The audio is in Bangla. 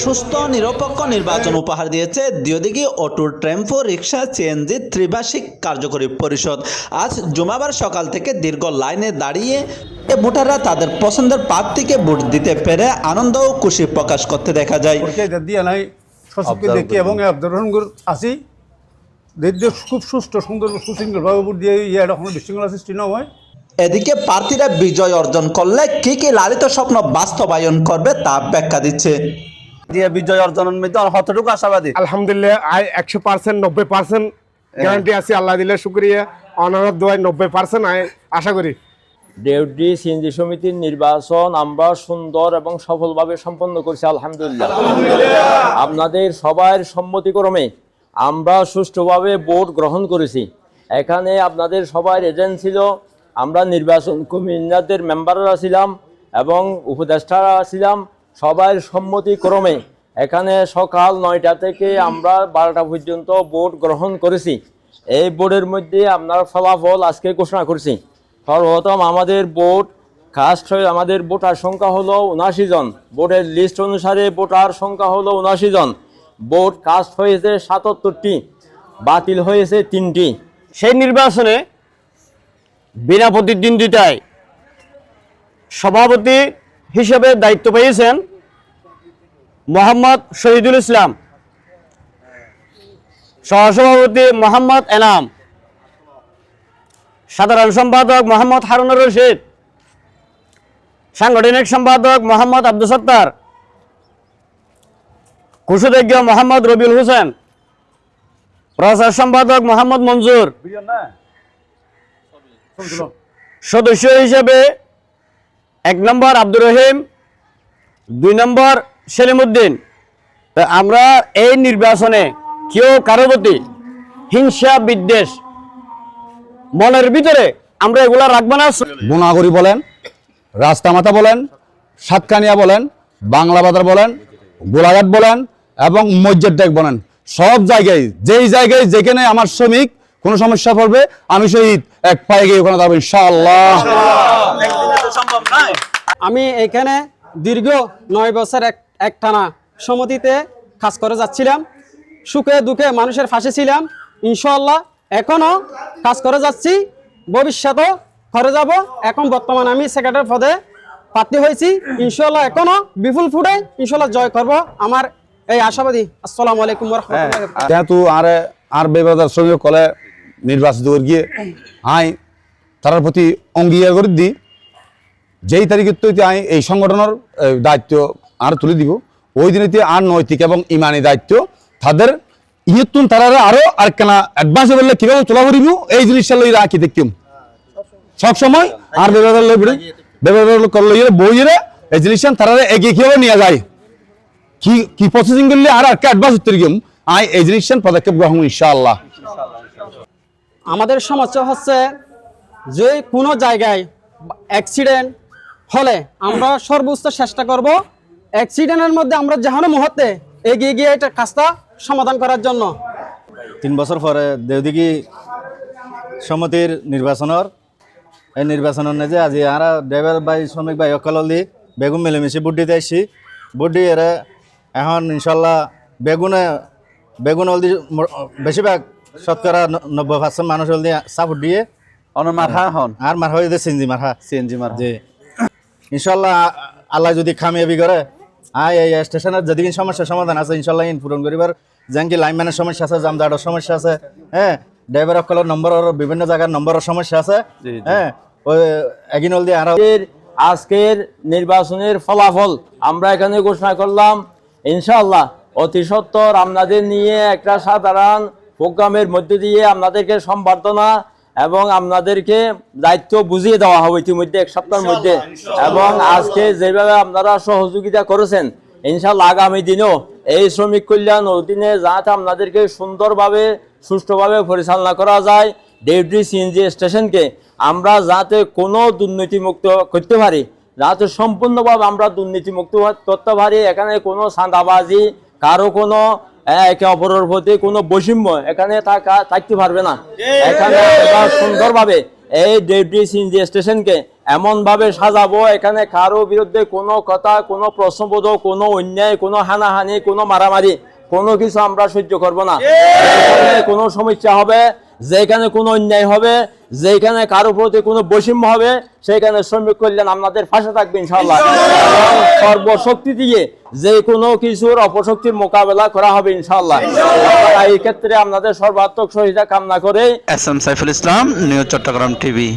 সুস্থ নিরপেক্ষ নির্বাচন উপহার দিয়েছে দিওদিঘি অটো টেম্পো রিক্সা সিএনজি ত্রিভাষিক কার্যকরী পরিষদ। আজ জুমাবার সকাল থেকে দীর্ঘ লাইনে দাঁড়িয়ে এ ভোটাররা তাদের পছন্দের প্রার্থীকে ভোট দিতে পেরে আনন্দ ও খুশি প্রকাশ করতে দেখা যায়। দেখি এবং আসি। খুব সুস্থ সুন্দর সুশৃঙ্খলভাবে ভোট দিয়ে ইয়ে কোনো বিশৃঙ্খলা সৃষ্টি না হয়। এদিকে প্রার্থীরা বিজয় অর্জন করলে কি কি লালিত স্বপ্ন বাস্তবায়ন করবে তা ব্যাখ্যা দিচ্ছে। দিয়ে বিজয় অর্জনের মধ্যে কতটুকু আশাবাদী? আলহামদুলিল্লাহ একশো পার্সেন্ট নব্বই পার্সেন্ট গ্যারান্টি আছে আল্লাহ দিলে শুক্রিয়া। অনারত দোয়াই নব্বই পার্সেন্ট আই আশা করি। ডেউটি সিএনজি সমিতির নির্বাচন আমরা সুন্দর এবং সফলভাবে সম্পন্ন করছি আলহামদুলিল্লাহ। আপনাদের সবার সম্মতিক্রমে আমরা সুষ্ঠুভাবে ভোট গ্রহণ করেছি। এখানে আপনাদের সবার এজেন্ট ছিল আমরা নির্বাচন কমিশনারদের মেম্বাররা ছিলাম এবং উপদেষ্টারা ছিলাম। সবার সম্মতিক্রমে এখানে সকাল নয়টা থেকে আমরা বারোটা পর্যন্ত ভোট গ্রহণ করেছি। এই বোর্ডের মধ্যে আপনার ফলাফল আজকে ঘোষণা করছি। সর্বপ্রথম আমাদের ভোট কাস্ট হয়ে আমাদের ভোটার সংখ্যা হলো উনাশি জন। ভোটের লিস্ট অনুসারে ভোটার সংখ্যা হলো উনাশি জন। ভোট কাস্ট হয়েছে সাতাত্তরটি, বাতিল হয়েছে তিনটি। সেই নির্বাচনে বিনা প্রতিদ্বন্দ্বিতায় সভাপতি হিসেবে দায়িত্ব পেয়েছেন মোহাম্মদ শহীদুল ইসলাম। সহসভাপতি মোহাম্মদ এনাম। সাধারণ সম্পাদক মোহাম্মদ হারুনুর রশিদ। সাংগঠনিক সম্পাদক মোহাম্মদ আব্দুল সত্তার। কুশোধজ্ঞ মোহাম্মদ রবিউল হোসেন। প্রচার সম্পাদক মোহাম্মদ মঞ্জুর সদস্য হিসেবে এক নম্বর আব্দুর রহিম, দুই নম্বর সেলিমুদ্দিন আমরা এই নির্বাচনে কেউ কারও প্রতি হিংসা বিদ্বেষ মনের ভিতরে আমরা এগুলা রাখব না। গুণাগরি বলেন রাস্তামাতা বলেন সাতকানিয়া বলেন বাংলা বাজার বলেন গোলাঘাট বলেন এবং মসজিদ ডেক বলেন। সব জায়গায় যেই জায়গায় যেখানে আমার শ্রমিক কোনো সমস্যা পড়বে আমি শহীদ এক পায়ে গিয়ে ওখানে দাঁড়াবো ইনশাআল্লাহ। আমি এখানে দীর্ঘ নয় বছর এক একটানা সমিতিতে কাজ করে যাচ্ছিলাম। সুখে দুঃখে মানুষের ফাঁসে ছিলাম। ইনশাল্লাহ এখনও কাজ করে যাচ্ছি। ভবিষ্যতেও করে যাব। এখন বর্তমানে আমি সেক্রেটারি পদে প্রার্থী হয়েছি। ইনশাল্লাহ এখনও বিপুল ফুটে ইনশাল্লাহ জয় করব। আমার এই আশাবাদী। আসসালামু আলাইকুম যেহেতু আর আর বেবাদার শ্রমিক কলে নির্বাচিত গিয়ে আই তার প্রতি অঙ্গীকার করে দিই। যেই তারিখে আই এই সংগঠনের দায়িত্ব আর তুলে দিব, ওই দিনেতে আর নৈতিক এবং ইমানি দায়িত্ব তাদের ইয়তুন তারা আরও আর কেনা অ্যাডভান্স বললে কীভাবে তোলা করিব, এই জিনিসটা লই রাখি দেখতাম। সবসময় আর বেবাদার লই বিড়ে বেবাদার করলে বইয়েরা এই জিনিসটা তারা এগিয়ে কীভাবে নিয়ে যায়? কি কি প্রসেসিং করলে আর একটা অ্যাডভান্স উত্তর গিয়ে আই, এই জিনিসটা পদক্ষেপ গ্রহণ ইনশাআল্লাহ। আমাদের সমস্যা হচ্ছে যে কোনো জায়গায় অ্যাক্সিডেন্ট হলে আমরা সর্বোচ্চ চেষ্টা করব অ্যাক্সিডেন্টের মধ্যে আমরা যেহানো মুহূর্তে এগিয়ে গিয়ে এটা কাজটা সমাধান করার জন্য। তিন বছর পরে দেওদিঘি সমিতির নির্বাচনের এই নির্বাচনের যে আজি আর ড্রাইভার বাই শ্রমিক বাই অকালি বেগুন মিলেমিশে ভোট দিতে আসছি ভোট দিয়ে এরা এখন ইনশাল্লাহ বেগুনে বেগুন হলদি বেশিরভাগ শতকরা ন- নব্বই পার্সেন্ট মানুষ হলদি সাপোর্ট দিয়ে অনর মাথা হন আর হয়ে সিনজি মারহা সিএনজি মার যে ইনশাল্লাহ আল্লাহ যদি খামিয়াবি করে আয় এই স্টেশনের যদি সমস্যার সমাধান আছে ইনশাল্লাহ ইন পূরণ করিবার। যেন কি লাইনম্যানের সমস্যা আছে জামদাটের সমস্যা আছে হ্যাঁ? ড্রাইভার সকলের নম্বরের বিভিন্ন জায়গার নম্বরের সমস্যা আছে হ্যাঁ? ওই এগিন হল দিয়ে আর আজকের নির্বাচনের ফলাফল আমরা এখানে ঘোষণা করলাম। ইনশাআল্লাহ অতি সত্বর আপনাদের নিয়ে একটা সাধারণ প্রোগ্রামের মধ্যে দিয়ে আপনাদেরকে সম্বর্ধনা এবং আপনাদেরকে দায়িত্ব বুঝিয়ে দেওয়া হবে ইতিমধ্যে এক সপ্তাহের মধ্যে। এবং আজকে যেভাবে আপনারা সহযোগিতা করেছেন ইনশাল্লাহ আগামী দিনেও এই শ্রমিক কল্যাণ অধীনে যাতে আপনাদেরকে সুন্দরভাবে সুষ্ঠুভাবে পরিচালনা করা যায় ডিউটি সিএনজি স্টেশনকে আমরা যাতে কোনো দুর্নীতিমুক্ত করতে পারি যাতে সম্পূর্ণভাবে আমরা দুর্নীতিমুক্ত করতে পারি এখানে কোনো সাঁদাবাজি কারও কোনো একে অপরের প্রতি কোনো বৈষম্য এখানে থাকা থাকতে পারবে না। এখানে সুন্দরভাবে এই সিএনজি স্টেশনকে এমনভাবে সাজাবো এখানে কারও বিরুদ্ধে কোনো কথা কোনো প্রশ্নবোধক কোনো অন্যায় কোনো হানাহানি কোনো মারামারি কোনো কিছু আমরা সহ্য করব না। কোনো সমস্যা হবে যেখানে কোনো অন্যায় হবে যেখানে কারও প্রতি কোনো বৈষম্য হবে সেখানে শ্রমিক কল্যাণ আপনাদের পাশে থাকবে ইনশাল্লাহ সর্বশক্তি দিয়ে যে কোনো কিছুর অপশক্তির মোকাবেলা করা হবে ইনশাল্লাহ এই ক্ষেত্রে আপনাদের সর্বাত্মক সহিতা কামনা করে S M Saiful Islam news Chittagong TV.